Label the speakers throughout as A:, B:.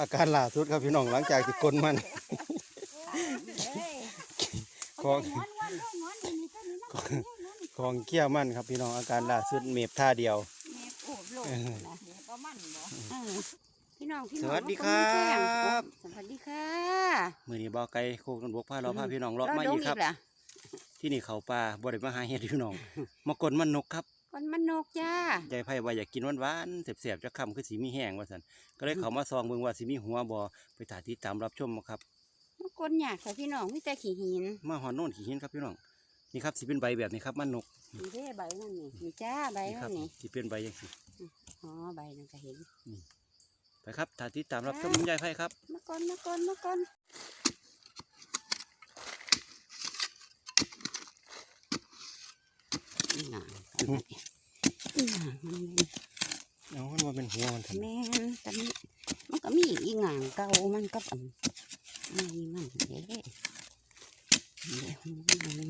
A: อาการล่าสุดครับพี่น้องหลังจากที่กลนมันของของเกี้ยวมันครับพี่น้องอาการล่าสุดเมฟท่าเดียวเออ
B: พี่น้องพี่น้อง
A: สวัสดี
B: มา
A: ครั
B: นแจ้ง
A: บ
B: สวัสดีค่ะ
A: มือนี้บ่อไก่โคกนบกพาเราพาพี่น้องเลาะมา
B: ด
A: อี
B: ง
A: กครับ
B: ล่ะ
A: ที่นี่เขาป่าบ่ได้มาหาเห็ดพี่น้องมากลมันนกครับ
B: ก้อนมันนกจ้ายา
A: ยไผ่ว่าอยากกินหวานๆเสียบๆจะค่ำคือสีมีแห้งว่าซั่นก็เลยเขามาซองเบิ่งว่าสิมีหัวบ่ไปถ่ายติดตามรับชมบ่ครับ
B: มันก้นหยากค่ะพี่น้องมีแต่ขี้หิน
A: มาหอนโน่นขี้หินครับพี่น้องนี่ครับสิเป็นใบแบบนี้ครับมันนก
B: มีเด้ใบนั่นนี่มีจ้าใบ
A: นี่ค
B: นั่
A: รั
B: นนี่
A: สิเป็นใบจังซี่
B: อ๋อใบนั่นก็เห็น
A: ไปครับถ่ายติดตามรับชมยายไผ่ครับ
B: มาก้อนมาก้อนมาก้อนอีหยั งอีหยังมันเป็น
A: เอามันว่าเป็นหัวมันทำไม
B: แม่นแต่มันมันก็มีอีหงางเก่ามันกับอันนี่มันเด้เดี๋ยวมัน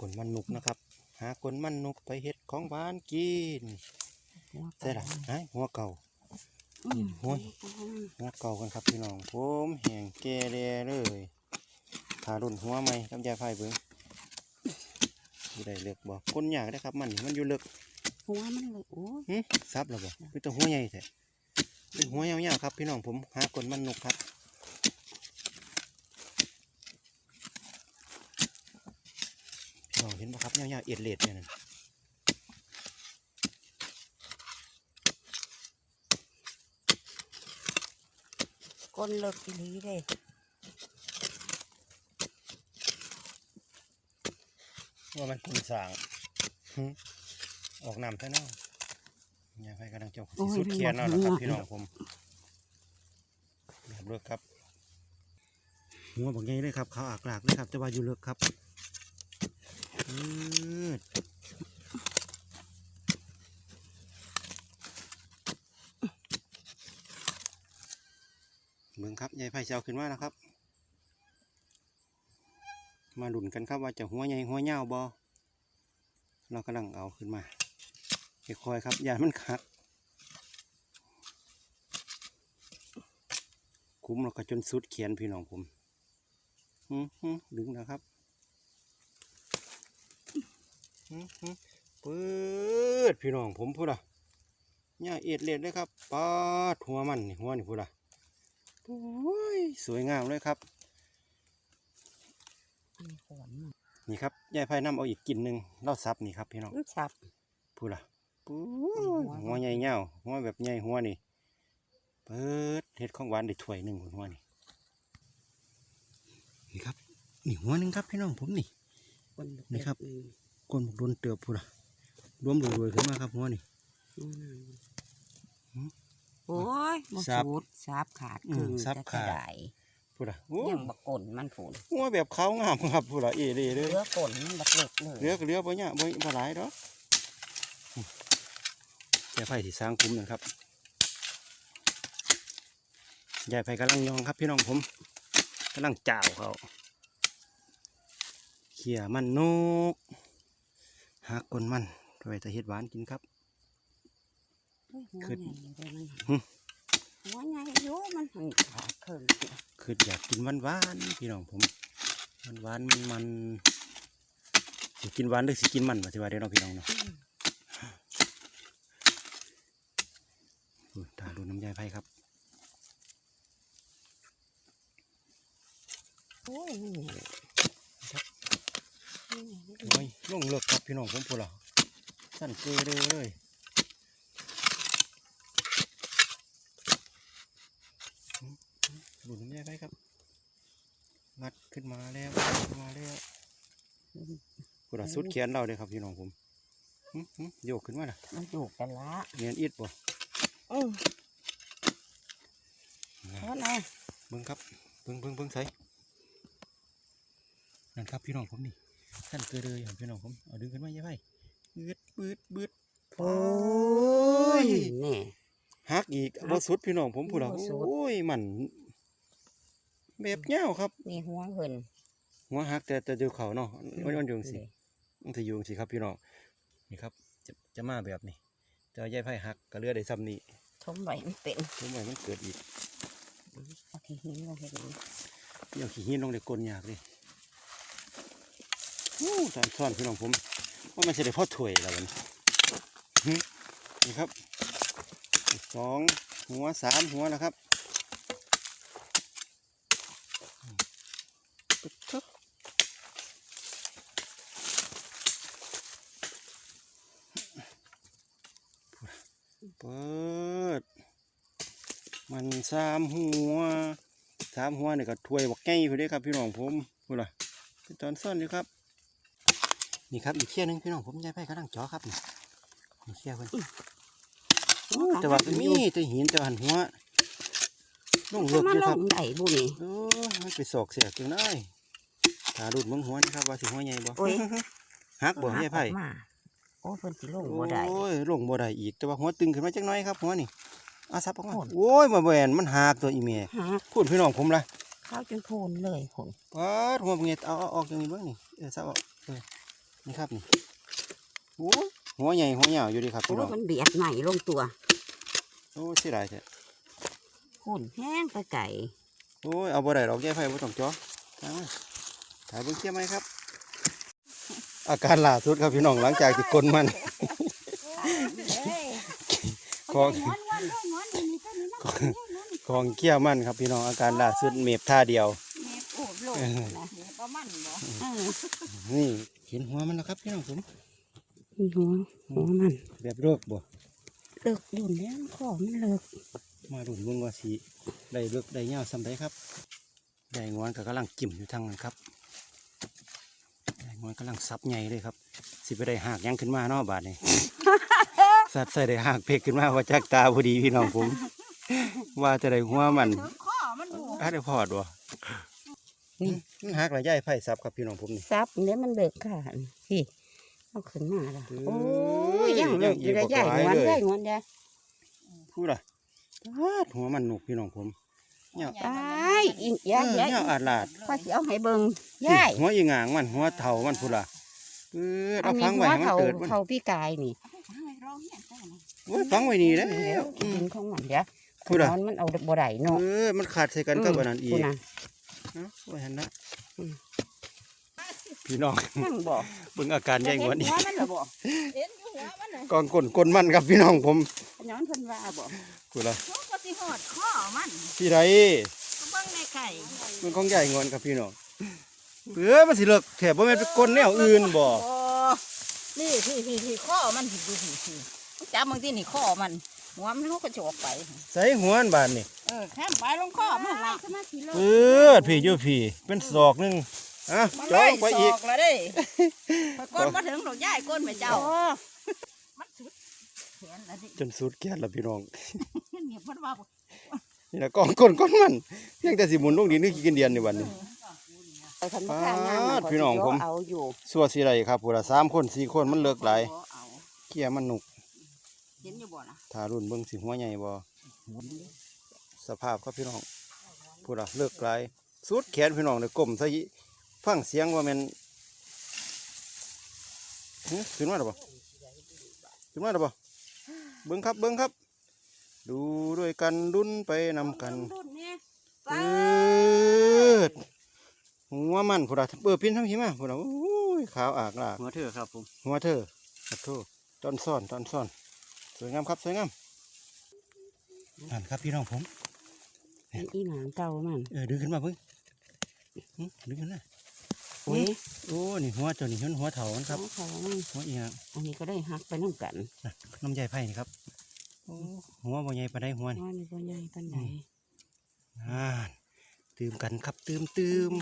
A: กลมันนกนะครับ หากลมันนกไปเฮ็ดของหวานกินใช่ล่ะไอ้หัวเก่า
B: อืม
A: โอ้ยหัวเก่ากันครับพี่น้องผมแห้งแก่แลเลยทารุ่นหัวใหม่กับยาไฟเบิ้งอยู่ ได้เลือกบอกคนยากได้อครับมันนี่มันอยู่เลือก
B: หัวมันเลยโอ้ย
A: หึซับแล้วบอกเป็นตัวหัวใหญ่แท้เป็นหัวยาวๆครับ พี่น้องผมหากลมันนกครับพี่น้องเห็นบ่ครับยาวๆเอียดเลดเนี่ยนั่น
B: ก้นเลิกอีหลีเลย
A: ว่ามันคุณสางหึออกน้ำซะเนาะยาไฟกำลังเจ้าสิสุดเขียนเนาะนะครับพี่น้องผมแบบเลือกครับหัวบางไงเลยครับเขาอากลากเลยครับแต่ว่าอยู่เลือกครับอืดเบิ่งครับยายไผ่เจ้าขึ้นมานะครับ มาดุนกันครับว่าจะหัวใหญ่หัวเหี่ยวบอเรากำลังเอาขึ้นมาค่อยๆครับอย่ามันขัดคุ้มแล้วก็จนสุดเขียนพี่น้องผมหืมหืมดึงนะครับหืมหืมปิดพี่น้องผมพูดอะเนี่ยเอ็ดเล็ดเลยครับปาดหัวมันหัวนี่พูดอะโอ้ยสวยงามเลยครับ
B: อันนี้ขวา นมัน
A: นี่ครับยายไพ่น้ำเอาอีกกินหนึ่งเล่าซับนี่ครับพี่น้อง
B: มันสับ
A: พูดล่ะปู๊
B: หัว
A: หัวใหญ่เงาหัวแบบใหญ่หัวนี่เปิดเห็ดของหวานได้ถ้วยหนึ่งหัวนี่นี่ครับนี่หัวหนึ่งครับพี่น้องผมนี่
B: ก้นเลิก
A: นี่ครับ
B: อืม
A: ก้นบกโดนเตือบพูดล่ะรวมรวยๆขึ้นมาครับหัวนี่
B: อืม
A: หืม
B: โอ้ยบ่
A: สับ
B: สูดสับขาด
A: อืม
B: คือ
A: สับ
B: จะ
A: ขาด
B: ได้
A: พูดล่ะโอ้
B: ยังบกกลนมันผุน
A: หัวแบบขาวงามครับพูดล่ะเอเร่เลย
B: เลือกลนมันบักเล็กเลย
A: เหลือก็เหลือบ่เนี่ยบ่บ่หลายดอกยายไผ่ที่สร้างคุ้มนะครับยายไผ่กำลังยองครับพี่น้องผมกำลังจ่าวเขาเขี่ยมันนกหากกลมันไว้แต่เห็ดหวานกินครับ
B: เฮ้ย หัวใหญ่เลยมัน
A: หึ
B: หัวใหญ่อยู่มันหันขาเคิง
A: คืออยากกินหวานหวานๆพี่น้องผมมันหวานมันมันสิกินหวานหรือสิกินมันมาที่ว่าเดี๋ยวน้องพี่น้องเนาะตาดูน้ำยายไผ่ครับ
B: โอ้ยลย
A: โอ้ยลงเลิกครับพี่น้องผมพูดละสั่นเกลือเลยเลยหืม หืมดูน้ำแย่ไปครับ งัดขึ้นมาแล้วขึ้นมาแล้วพูดละสุดเขียนเราเลยครับพี่น้องผมหืมหืมโยกขึ้นมาน่ะ
B: มันอยู่กันละ
A: เนียนอิดบ่
B: อือเพราะอะไร
A: เบิ้งครับเบิ้งเบิ้งเบิ้งใส่นั่นครับพี่น้องผมนี่สั่นเกลือเลยครับพี่น้องผมเอาดึงขึ้นมาแย่ไปบืดบืดบืดโอ้ย
B: นี่
A: หักอีกบ่สุดพี่น้องผมพูดแล้ว
B: บ่สุด
A: โอ้ยมัน แบบเงาวครับ
B: นี่หัวเหิน
A: หัวหักแต่แต่เจอเขาเนาะมันมันอยู่จังสิมันจะอยู่จังสิครับพี่น้องนี่ครับ จะจะมาแบบนี้แต่ว่ายายไผ่หักก็เหลือได้ซ้ำนี้
B: ทมไว้มันเป็น
A: ทำไมมันเกิดอีก
B: โอเคหินลงไปดู
A: เดี๋ยวขี้หินลงในกลนยากเลยโอ้ตอนซ่อนพี่น้องผมว่ามันจะได้พ่อถ้วยแล้วมันหึนี่ครับสองหัวสามหัวแล้วครับปึ๊ดทึบเปิด มัน สามหัวสามหัวนี่ก็ถ้วยบักไงอยู่เด้ครับพี่น้องผมพูดล่ะเป็นตอนซ่อนอยู่ครับ นี่ครับอีกเที่ยหนึงพี่น้องผมยายไผ่กำลังจ่อครับนี่นี่เที่ยเพิ่นโอ้แต่ว่ามีแต่หินแต่ว่าหันหัวลงเลิก
B: มา
A: อยู่
B: ล
A: ครับ
B: งได้บุนี่
A: โอ้ยมันไปสอกเสียจังได้ถ้าดูดมึงหัวนี่ครับว่าสิหัวใหญ่บ่
B: โอ้ย
A: หักบ่ยายไผ่
B: หักออกมาโอ้เพิ่นสิลงบ่ได้
A: โอ้ยลงบ่ได้อีกแต่ว่าหัวตึงขึ้นมาจักหน้อยครับหัวนี่ อาซับออกมา
B: โอ้ย
A: โอ้ยมาแหวนมันหักตัวอีเมีย
B: หา
A: พูดพี่น้องผมละ
B: ข้าวจนโพนเลยผล
A: ปัดหัวเงียเอาเอาออกอย่างนี้เบ้างนี่เออซับออกเออนี่ครับนี่โอ้ยหัวใหญ่หัวเหยาวอยู่ดีครับ
B: โอ้
A: พี่น้อง
B: มันเบียดใหม่ลงตัว
A: โอ้ยเสียดายแท้
B: หุ่นแห้งไปไก่
A: โอ้ยเอาบ่ได้ดอกแก้ไฟบ่ต้องจ่อเอามาถ่ายเบิ่งเทียมไหมครับ อาการล่าสุดครับพี่น้องหลังจากที่กลนมันของ ของเกี้ยวมันครับพี่น้องอาการล่าสุดเมฟท่าเดียว
B: โอ้โลก
A: เออ
B: นะประมันบ่
A: นี่เห็นหัวมันแล้วครับพี่น้องผม
B: หัวหัวมัน
A: แบบเลิกบ่
B: เลิกดุนแล้วขอมันเลิก
A: มาดูเบิ่งว่าสิได้เลิกได้ยาวซำใดครับได้งอนก็กำลังกิ่มอยู่ทางนั้นครับได้งอนกำลังซับใหญ่เลยครับ สิไปได้หากหยังขึ้นมาเนาะบาดนี้สัตว์ใส่ได้หากเพกขึ้นมาว่าจักตาพอดีพี่น้องผม ว่าจะได้หัวมัน
B: ข้อมันดู
A: อาได้พอดวะมันหักหลายใหญ่ไผ่ซับครับพี่น้องผมนี่
B: ซับเนี่ยมันเลิกขาดพี่เอาขึ้นมาละ
A: เอ้ย
B: โอ้ยยังเลิกอยู่ได้
A: ยังอีก
B: ใหญ่
A: บ่
B: งอน
A: หลายเลย
B: ใหญ่งอนใหญ่
A: พูดล่ะปาดหัวมันหนุกพี่น้องผมเนี่ย
B: ตายอีกยายาย
A: เออยเนี่ยอาดลาด
B: ข้อยสิเอาให้เบิ่งยาย
A: หัวอีหงางมันหัวเถามันพูดล่ะเออ
B: อั
A: เอา
B: นนี้
A: ฟัง
B: หั
A: ไว้
B: ว
A: ให้มัน
B: เขา
A: เกิดมัน
B: เขาพี่กายนี่
A: โอ้ยฟังไว้นี่แหล้ว
B: เดี๋ยวกินของมันเดี๋ยว
A: พูดล่ะ
B: มันมันเอาบ่ได้เนาะ
A: เออมันขาดใส่กันกับอันนั้นอีก
B: พูดนะ
A: เนาะว่าเห็นนะ
B: อืม
A: พี่น้อง
B: ยังบ่
A: เบิ่งอาการใหญ่กว่านี้
B: หัวมันล่ะบ่
C: เห็นอยู่หัวมันน่ะ
A: กองก้นก้นมันครับพี่น้องผม
B: ย้อนเพิ่นว่าบ่
A: พูดล่ะ
C: เขาก็สิหอดข้อมัน
A: พี่ไร
C: ก็เบิ่งในไข่
A: มันของใหญ่งอนครับพี่น้องเออมันสิเลิกแถบบ่แม่นเป็นก้นแนวอื่นบ่
C: โอ้นี่พี่พี่พี่ข้อมันผิดดูพี่พี่จับบางทีนี่ข้อมัน หัวมันเขาก็โจกไป
A: ใส่หัวอันบาดนี่
C: เออแค่ไปลงข้อมันละ
A: เออพี่อยู่พี่เป็นศอกหนึงอะ
C: มัน
A: จ่อ
C: ไล่
A: ลงไป
C: ศ
A: อีก
C: อกแล้วเด้พอก้นมาถึงดอกย่ายก้นไปเจ้า มันสุดแขนแล้วดิ
A: จนสุดแก่แล้วพี่น้อง
C: เงียบมันว่า
A: นี่ละกองก้นก้นมันเพียงแต่สิหมุนลงดินนี่กินเดียนในวันนี้
B: เอาคันมาทางงาน
A: ปาด
B: ก็
A: พี่น้องผม
B: เอาอยู่
A: สัวสิไรครับผู้ละสามคนสี่คนมันเลิกหลาย
C: บ่เอา
A: เกี้ยมันหนุก
C: เห็นอยู่บ่นะ
A: ถ้ารุ่นเบิ่งสิหัวใหญ่บ่สภาพครับพี่น้องผู้ละเลิกหลายสุดแขนพี่น้องเลยก้มใส่ฟังเสียงว่าแมันหึขึ้นมาหรือบ่ขึ้นมาหรือบ่เบิ่งครับเบิ่งครับ ดูด้วยกันดุนไปนำกัน
C: รุ่นนี้
A: เปิดหัวมันผู้ละเปิดพินทั้งหิมะผู้ละโอ้ยขาวอากลาก
D: หัวเธอครับผม
A: หัวเธอขอโทษตอนซ่อนตอนซ่อน สวยงามครับสวยงามนั่นครับพี่น้องผม
B: มันอีหนางเก่ามัน
A: เออดึงขึ้นมาเพิ่งหึดึงขึ้นนะ
B: โอ้ย
A: โอ้นี่หัวตัวนี้หัวหัวเถามันครับ
B: เขามัน
A: หัวอีหยัง
B: อันนี้ก็ได้หักไปน้ำกัน
A: น่ะน้ำใยไผ่นี่ครับโอ้หัวบ่ใหญ่ปานใดหัวนี่
B: น้อยนี่บ่ใหญ่ปานใด
A: อ่าตื่มกันครับตื่มตื่ม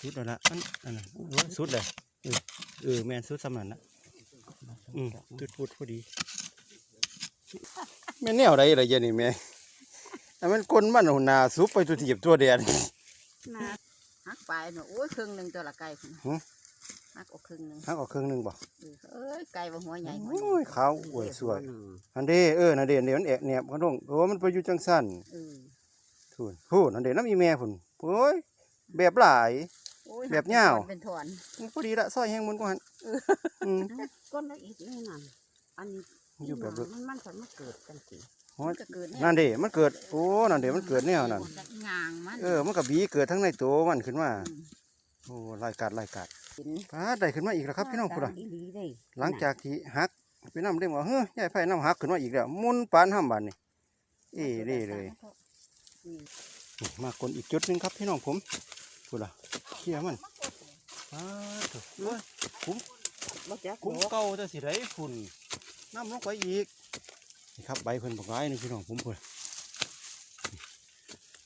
A: สุดแล้วละอันอันนั้นโอ้ยสุดเลย เออเออแม่นสุดสำนันละอืมตุดพุดพอดีแม่นแนวใดอะไรเยอะนี่แม่อันมันก้นมันหัวหนาซุปไปตัวทีบตัวแดด
C: นะหักไปเนาะโอ้ยครึ่งหนึ่งตัวละไก่พุ่น
A: หึ
C: หักออกครึ่งหนึ่ง
A: หักออกครึ่งหนึงบ่
C: เออเอ้ยไก่บ่หัวใหญ่หัว
A: โอ้
C: ใหญ่
A: ยขาวอวยสวยอันเด้เออนั่นเด้เดี๋ยวมันแอะแหนบเขาต้องโอ้มันไปอยู่จังสั้น
C: เออ
A: ทุนพูดนั่นเด้น้ำอีแม่พุ่นโอ้ยแบบหลาย
C: โอ้ย
A: แบบยาว
C: เป็นถอน
A: มันพอดีละซอยแห้งมันก็หันอืม
B: ก้นแล้วอีกนี่นั่นอัน
A: อยู่แบบ
B: มันมันสามารถเกิดกันสิ
A: โอ้ย
C: มันก็เกิด
A: นั่นเด้มันเกิดโอ้นั่นเด้มันเกิดแนวนั่น
C: งางมัน
A: เออมันก็บีเกิดทั้งในตัวมันขึ้นมาโอ้รายการรายการ
B: เห็น
A: พาดได้ขึ้นมาอีกแล้วครับพี่น้องพุ่นล่ะ
B: อีหลีเด้
A: หลังจากที่หักไปน้ำเด้งว่าเฮ้ยยายไผ่น้ำหักขึ้นมาอีกแล้วหมุนปานห้ามบานนี่เอ้เด้เลยนี่มากลอีกจุดหนึงครับพี่น้องผม พุ่นล่ะเคลียร์มันปาดเถอะเอ้ยคุ้ม
B: บ่จัก
A: คุ้ม
B: ดอก
A: เก่าจะสิได้ฝุ่นน้ำลงไปอีกนี่ครับใบเพิ่นบอกร้ายนี่พี่น้องผมพุ่น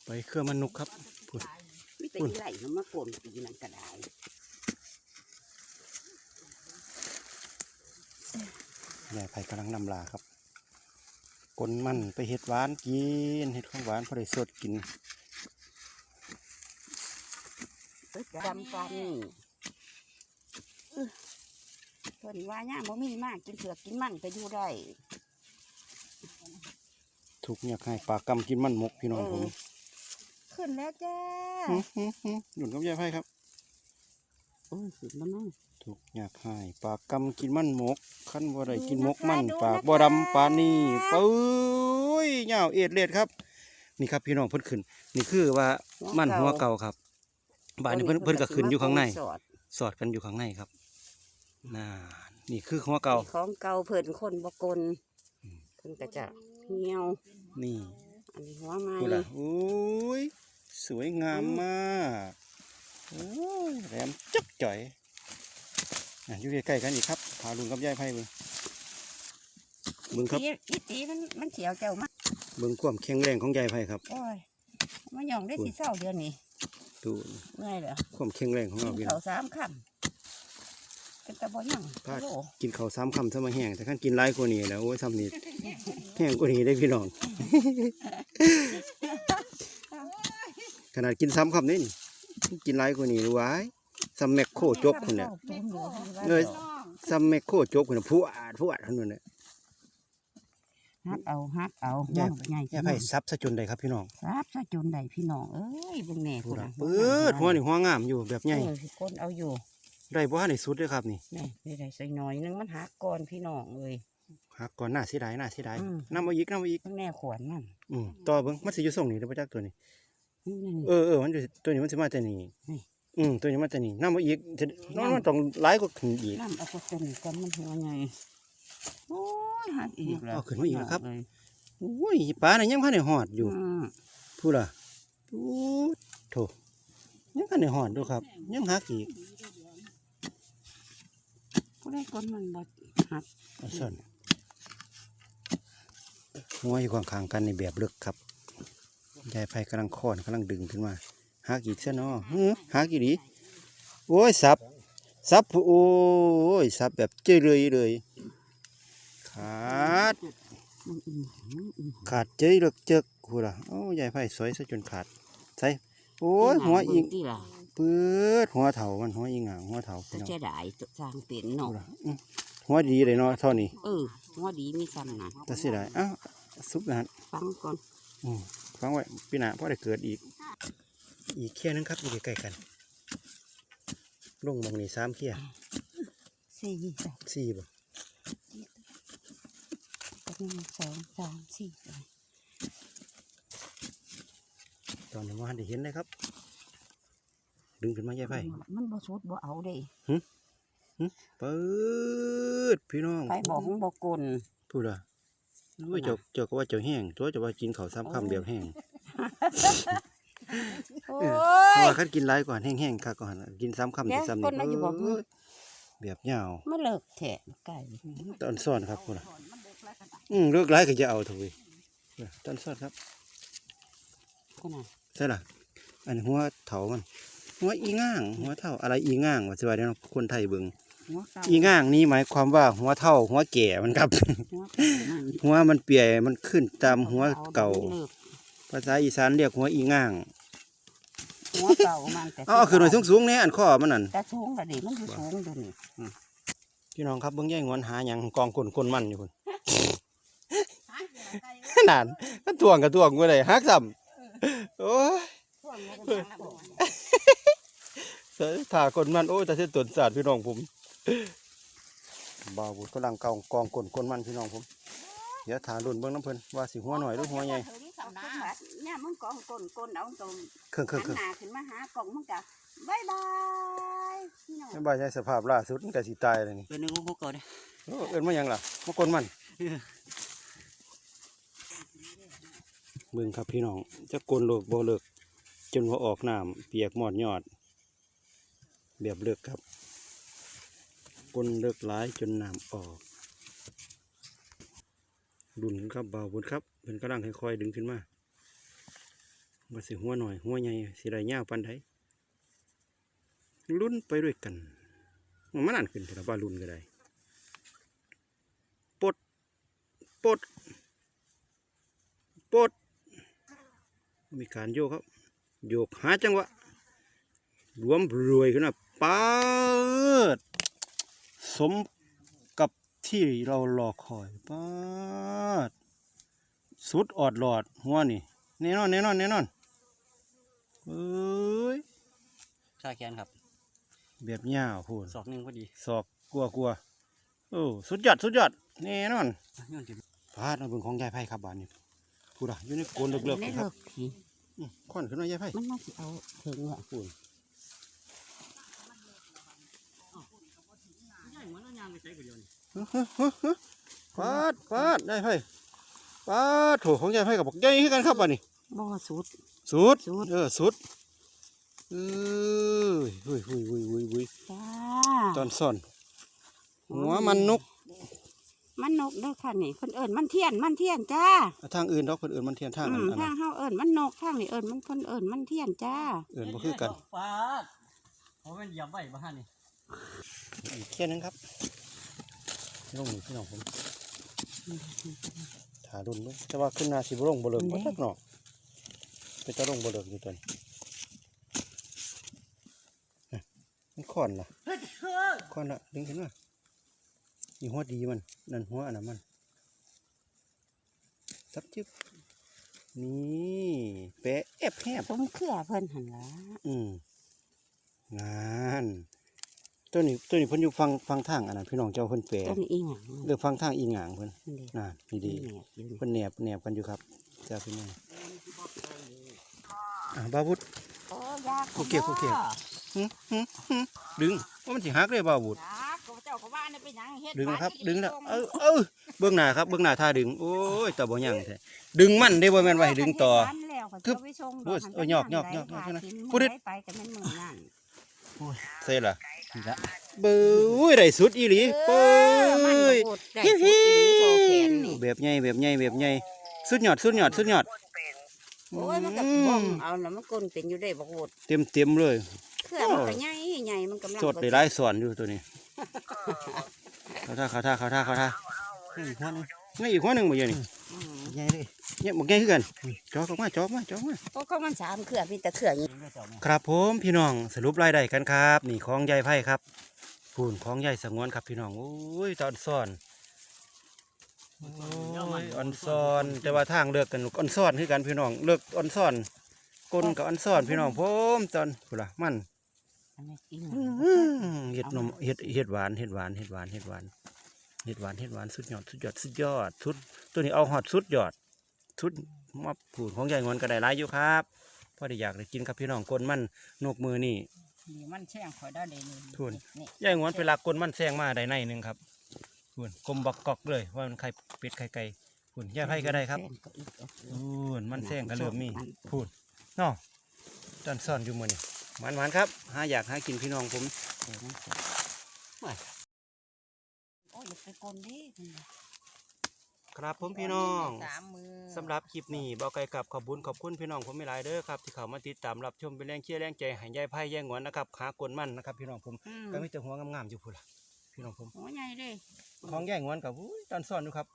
A: ใบเครือมันนุกครับพุ่น
B: มีแต่
A: อุ่น
B: อีไหลมันมาโกนปีนั่นก็ได้
A: ยายไผ่กำลังนำลาครับกลมันไปเห็ดหวานกินเห็ดของหวานพอได้สดกิน
B: จำกันอื้อเพิ่นว่าย่ามบ่มีมากกินเผือกกินมันก็อยู่ได้
A: ทุกเนี่ยให้ปลากำกินมันหมกพี่น้องผม
B: ขึ้นแล้วจ้า
A: หึหึหึหนุนกับยายไผ่ครับ
B: โอ้ยสุดมันน้อง
A: ทุกอยากให้ปลากำกินมันหมกขั้นบ่ได้กินหมกมันปากบ่ดำปานนี่ปุ้ยเหงาเอ็ดเล็ดครับ นี่ครับพี่น้องเพิ่นขึ้น นี่คือว่ามันหัวเก่าครับ บ้านนี้เพิ่นเพิ่นก็ขึ้นอยู่ข้างใน
B: สอด
A: สอดกันอยู่ข้างในครับน่านี่คือหัวเก่า
B: ของเก่าเพิ่นคนบ่กล
A: อืม
B: เพิ่นก็จะเหี่ยว
A: นี่
B: อันนี้หัวใหม่
A: ดูล่ะโอ้ย สวยงามมากโอ้ยแหลมจักจ่อยอะอยู่ใกล้ๆกันอีกครับพาลุงกับยายไพ่เบิ่งเบิ่งครับ
B: อีอีตีมันมันเขียวเจ้ามา
A: เบิ่งความแข็งแรงของยายไพ่ครับ
B: โอ้ยมันหย่องได้สิเศร้าเดือนนี้
A: ดู
B: เมื่อยเหรอ
A: ความแข็งแรงของเรา
B: กิน
A: พี่น้
B: ข้า
A: อ
B: ว
A: ง
B: สามคำเป็นตะบ่หย่อง
A: พลาด
B: โล
A: กินข้าวสามคำซะมาแห้งแต่ขั้นกินหลายกว่านี้แล้วโอ้ยซ้ำนี่แห้งกว่านี้ได้พี่น้อง ขนาดกินซ้ำคำนี่นี่กินหลายกว่านี้รู้ไว้ซ้ำแมคโครจกคนเนี่ย
B: ตุ้มอยู่ที่ว่า
A: เอ้ยซ้ำแมคโครจกคนน่ะผู้อาดผู้อาดเท่านั้นเนี่ย
B: ฮักเอาฮักเอา
A: แย่
B: หัวใหญ่
A: ยายไผ่ซับซะจนได้ครับพี่น้อง
B: ครับซะจนได้พี่น้องเอ้ยเบิ่งแน่
A: พู
B: พุ่
A: ด
B: น
A: อะ
B: น่ะ
A: ปืดหัวนี่หัวงามอยู่แบบใหญ่
B: เออสิคนเอาอยู่
A: ได้บ่ในสุดเลยครับนี่
B: นี่ได้ได้ใส่หน่อยนึงมันหักก่อนพี่น้องเอ้ย
A: หักก่อนหน้าเสียดายหน้าเสียดาย
B: อืม
A: น้ำเอาอีกน้ำเอาอีก
B: เบิ่งแน่ขวนมัน
A: อืมต่อเบิ่งมันสิอยู่ส่งนี่เด้อบ่จักตัวนี้
B: นี่นี่
A: เออเออมันอยู่ตัวนี้มันสิมาแต่นี่
B: นี่
A: อืมตัวนี้มาแต่นี่น้ำเอาอีกจะน้ำมันต้องหลายกว่าขึ้นอีก
B: น้ำเอาไปต้มกันมันหัวใหญ่โอ้ย หักอีกแล้ว
A: เอาขึ้นมาอีกแล้วครับ
B: เย
A: โอ้ยปลาน่ะยังพันได้หอดอยู่
B: อืม
A: พูดล่ะพูดโถยังพันได้หอดดูครับ ยังหักอีก
B: ผู้ได้คนมันบ่หัก
A: เอาซ่อนหัวอยู่ข้างๆกันในแบบลึกครับยายไผ่กำลังค้อนกำลังดึงขึ้นมาหักอีกซะเนาะหือหักอีดีโอ้ยสับสับโอ้ยสับแบบเจยเลยเลย ขาด
B: มันอืมอืม
A: ขาดเจยเลิกเจกหูล่ะโอ้ยายไผ่สวยซะจนขาดใส่โอ้ยหัวอิง
B: ที่ล่ะ
A: ปืดหัวเถามันหัวอิงหางหัวเถาพี่น้อง
B: จะได้สร้างเป็น
A: หู
B: เนาะ
A: ล่ะอื้อหัวดีเลยเนาะเท่านี้
B: เออหัวดีมีซ้ำนะ
A: แต่เสียดายอ้าวซุปนะฮะ
B: ฟังก่อน
A: อืมฟังไว้พี่หนาพ่อได้เกิดอีก อีกเคี้ยนึงครับอยู่ใกล้ๆกันลงบางนี่สามเคี้ย
B: สี่สอง
A: สี่บ่
B: หนึ่งสองสามสี่
A: ตอนนี้ว่าได้เห็นเลยครับ ดึงขึ้นมายายไผ่
B: มันบ่สุดบ่เอาเด้
A: ปืดพี่น้อง
B: ไปบอกมันบ่กลน
A: พูดอะโอ้ยเจ้าเจ้าก็ว่าเจ้าแห้งตัวเจะว่ากินข้าวซ้ำคำแบบแห้ง
B: โอ้
A: เพราะ
B: ย
A: ว่าคันกินหลายก่อนแห้งๆค่ะก่อนน่ะกินซ้ำคำ
B: เดี๋
A: ที่
B: ยว
A: ซ้ำ
B: คนนั้นอยู่บอก
A: เอ้ยแบบยาว
B: มาเลิกแทะไก่
A: ตอนซ่อนครับพูดอะ อืมเลิกหลายก็จะเอาเถอะเว้ยเออตอนซ่อนครับ
B: คนน่ะ
A: ใช่ล่ะอันนี้หัวเถามันหัวอีง่าง หัวเท่าอะไรอีง่างว่าสิว่าเดี๋ยวคนไทยเบิ่ง
B: หัวเก่า
A: อีง่างนี่หมายความว่าหัวเท่า หัวแก่มันครับ
B: หัวเก่ามัน
A: หัวมันเปียมันขึ้นตามหัวเก่า
B: ลิ
A: ภาษาอีสานเรียกหัวอีง่าง
B: หัวเก่ามันแต่
A: เอ๋อขึ้นหน่อยสูงๆเนี่ยอันข้อมันนั่น
B: แต่สูงละดิมันอยู่สูงเดูนี่
A: พี่น้องครับเบิ่งแย่งงวนหาหยังกองกลนกลมันอยู่พุ่น นานก็ตวงกับตวงกูเลยฮักซ้ำโอ้ยเสยถ่ากลมันโอ้ยแต่เส้นตนสาดพี่น้องผมบ่าวบุญกำลังเกากองกลนกลมันพี่น้องผมเดี๋ยวถารุ่นเบิ่งน้ำเพิ่นว่าสิหัวหน่อยหรือหัวใหญ่
C: ถึง
B: เอา
C: สำ
B: ขึ้
C: นั
B: นมากเนี่ยมึงกองกลนกลนเอาตรง
A: เครื่องเครื่อง
B: หัน
A: เครื่อง
B: หน้าขึ้นมาหากล่องมึงกะบายบายพี่น้อง
A: ไม่บ่ายใช้สภาพล่าสุดมันก็สิตายเลยนี่
B: เป็นหนึ่งของพวกเก่าเด้
A: โอ้เอิ้นมาหยังล่ะมากลมัน เบิ่งครับพี่น้องจะกลนโลกบ่เลิกจนว่าออกน้ำเปียกหมอดยอด แบบเลิกครับกลนเลิกหลายจนน้ำออกดุนครับเบาบุญครับเพิ่นกำลังค่อยๆดึงขึ้นมาว่าสิหัวหน่อย หัวใหญ่สิได้ยาวปานใดลุ้นไปด้วยกันมันนั่นขึ้นแต่ละบ้าลุ้นก็ได้ปดปดปลด มีการโยกครับ โยกหาจังหวะ รวมรวยขึ้นมาปาดสมกับที่เรารอคอยปาดสุดออดหลอดหัวนี่แน่นอนแน่นอนแน่นอนเอ้ย
B: ชาแกนครับ
A: แบบยาวพูน
B: สอกหนึ่งพอดี
A: ศอกกลัวกลัวโอ้สุดยอดสุดยอดแน่นอน
B: ย้อนถึง
A: พาดมาเบิ่งของยายไผ่ครับบ้านนี้ พูดอะอยู่ในโกนเลิกๆ
B: ไม่
A: นี่ค
B: เลิ
A: รับ
B: กผี
A: อืมค่อนขึ้นมายายไผ่
B: มันมาสิเอาถึงอะ
A: พูด
B: ใช่มันเอายางไปใช้กูเดียวนี่
A: ปาดปาดยายไผ่ปาดโถของยายไผ่กับบอกใหญ่ขึ้นกันครับบ้านนี้
B: บ่สุด
A: สุด
B: สุด
A: เออสุดเอ้ยหุยหุยหุยหุยหุย
B: จ้า
A: ตอนซ่อนหัวมันนก
B: มันนกเด้อค่ะนี่เพิ่นเอิ้นมันเทียนมันเทียนจ้า
A: ทางอื่นดอกคนอื่นมันเทียนทาง
B: อื
A: อัน
B: ม
A: อัน
B: ทา
A: นั้
B: ง
A: น
B: เฮาเอิ้นมันนกทางนี่เอิ้นมันเพิ่นเอิ้นมันเทียนจ้า
A: อื่นบ่คือกัน
B: ฟาดเขาเป็นเหยียบไว้บ่ฮะนี่
A: อีกแค่นึงครับลงนี่พี่น้องผมถาดุนเด้อแต่ว่าขึ้นหนาสิบลงบ่เลิกบ่จักเนาะเป็นตะลงบ่เลิกอยู่ตัวนี้น่ะมันค่อนล่ะ
B: เฮ้ยเฮ้ย
A: ค่อนละดึงขึ้นมา นี่หัวดีมันนั่นหัวอันนั้นมันซับจึ๊บนี่แปะแอบแฮบ
B: ผมเครือเพิ่นหั่นล่ะ
A: อืมงานตัวนี้ตัวนี้เพิ่นอยู่ฟังฟังทางอันนั้นพี่น้องเจ้าเพิ่นแปล
B: ต้นอีหยัง
A: เลือกฟังทางอีหงางเพิ่น
B: นี่
A: น่ะนี่ดี
B: นี่อยู่นี่
A: เพิ่นแหนบแหนบกันอยู่ครับเจ้าพี่น้องอะบาวุธ
B: โอ้ยาก
A: โอเคโอเคหึหึหึดึงว่ามันสิหักเลยบาวุธ
C: จ้าก็เจ้าก็ว่า เนี่ยเป็นหยังเฮ็ด
A: ดึงนะครับ
C: บ้าน
A: ดึงแล้ว
C: ที่
A: เออเออเบื้องหน้าครับเบื้องหน้าท่าดึง โอ้ยแต่บ่ยังแท้ดึงมันได้บ่แม่นว่าให้ดึงต่อ
B: คันแล้วก็
A: คึบ
B: จะไปชง
A: โอ้ย
B: ดก
A: โอ้ยยอกยอกยอกยอก
B: หัน
A: นะ
B: ไป
A: พูดดิ
B: ไปกันแม่นมือนั่น
A: เซ่ล่ะ
B: นี่ละ
A: เบ้ยได้สุดอีหลี
C: เอ
A: เป้
C: อมัน
A: ย
C: ก็พูดได้
A: ฮิ
C: พูด
A: ฮิ
C: อีหลีโชว์แขนนี่
A: แบบใหญ่แบบใหญ่แบบใหญ่สุดยอดสุดยอดสุดยอด
C: โอ้ยมันก็บ่มเอาแล้วมันกลนเป็นอยู่ได้บ่โหด
A: เต็มเต็มๆเลย
C: เครือมันก็ใหญ่ใหญ่มันกำลัง
A: สดได้หลายสอนอยู่ตัวนี้ เขาท่าเขาท่าเขาท่าเขาท่า
B: นี่อีกหัวหนึง
A: นี่อีกหัวหนึ่งบ่เยอะนี่
C: อืม
B: ใหญ่เลย
A: เนี่ยบอกใหญ่คือกันจอกออกมาจอกมาจอกมา
C: เพราะเขามันสามเครือมีแต่เครืออย่างนี้
A: ครับผมพี่น้องสรุปรายได้กันครับ นี่ของยายไพ่ครับพูนของยายสงวนครับพี่น้องโอ้ยตอนซ่อนโอ้ยอ่อนซ่อนแต่ว่าทางเลือกกันอ่อนซ่อนคือกันพี่น้องเลือกอ่อนซ่อนกลนกับอ่อนซ่อนพี่น้องผมตอนพุ่นล่ะมัน
B: อันนี้อีก
A: อื้อหือเห็ดนมเห็ดเห็ดหวานเห็ดหวานเห็ดหวานเห็ดหวาน เห็ดหวานเห็ดหวานสุดยอดสุดยอดสุดยอดสุด ตัวนี้เอาหอดสุดยอดสุดมาผูดของยายงวนก็ได้หลายอยู่ครับพอได้อยากได้กินครับพี่น้องกลนมันนกมือนี่
C: นี่มันแช่งข่อยได้เลยนี่
A: ทุน
C: นี่
A: ยายงวนไปลักกลนมันแซงมาได้ในหนึ่งครับคุนกลมบักกอกเลยว่ามันไข่เป็ดไข่ไก่คุนยายไผ่ก็ได้ครับพูนมันแซงก็เริ่มมีพูนเนาะตอนซ่อนอยู่มือนี่หมันมันๆครับหาอยากหากินพี่น้องผม
B: โอ้ยอย่า ไปกลนดิ
A: ครับผมพี่น้อง
C: สามมือ
A: สำหรับคลิปนี้เบาไก่กับขอบคุญขอบคุณพี่น้องผมไม่หลายเด้อครับที่เขามาติดตามรับชมเป็นแรงเชียร์แรงใจให้ยายไพ่แย่งหวนนะครับขากลมันนะครับ พี่น้องผม
B: อืม
A: ก็มีแต่หัวงามๆอยู่พุ่นล่ะพี่น้องผม
B: หัวใหญ่เด้
A: ของแย่งหวนกับอุ้ยตอนซ่อนอยู่ครับ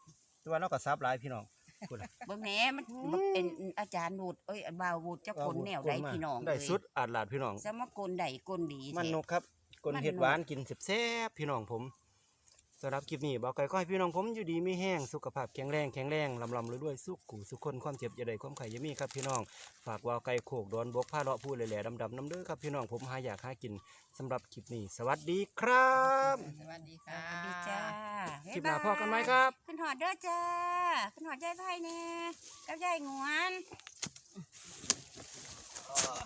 A: แตัวาเราก็ซับหลายพี่น้องพุ่นล่ะ
B: เบิ่งแหน่มันมันเป็นอาจารย์บูดเอ้ยบ่าวบูดเจ้าคนแนวใดพี่น้อง
A: ได้
B: เอ้ย
A: สุดอาดหลาดพี่น้อง
B: สมกลใดกลดี
A: มัน
B: แท้
A: นกครับกล
B: มันนก
A: เห็ดหวานกินแซ่บๆพี่น้องผม สำหรับคลิปนี้บอกไก่ก้อยพี่น้องผมอยู่ดีไม่แห้งสุขภาพแข็งแรงแข็งแรงลำลำรวยๆสุขกูสุขคนความเจ็บอย่าได้ความไข่อยามีครับพี่น้องฝากวาวไก่โขกดอนบกผ้าเลาะผู้แหล่ๆดำๆน้ำเด้อครับพี่น้องผมหาอยากหากินสำหรับคลิปนี้สวัสดีครับ
C: สวัสดี
B: ส
C: ค่ะ
B: วัสดีจ้า
A: คลิปหน้าพอกันไหมครับ
B: ขึ้นหอดเด้อจ้าขึ้นหอดยายไพ่เนี่ยกับยายงวน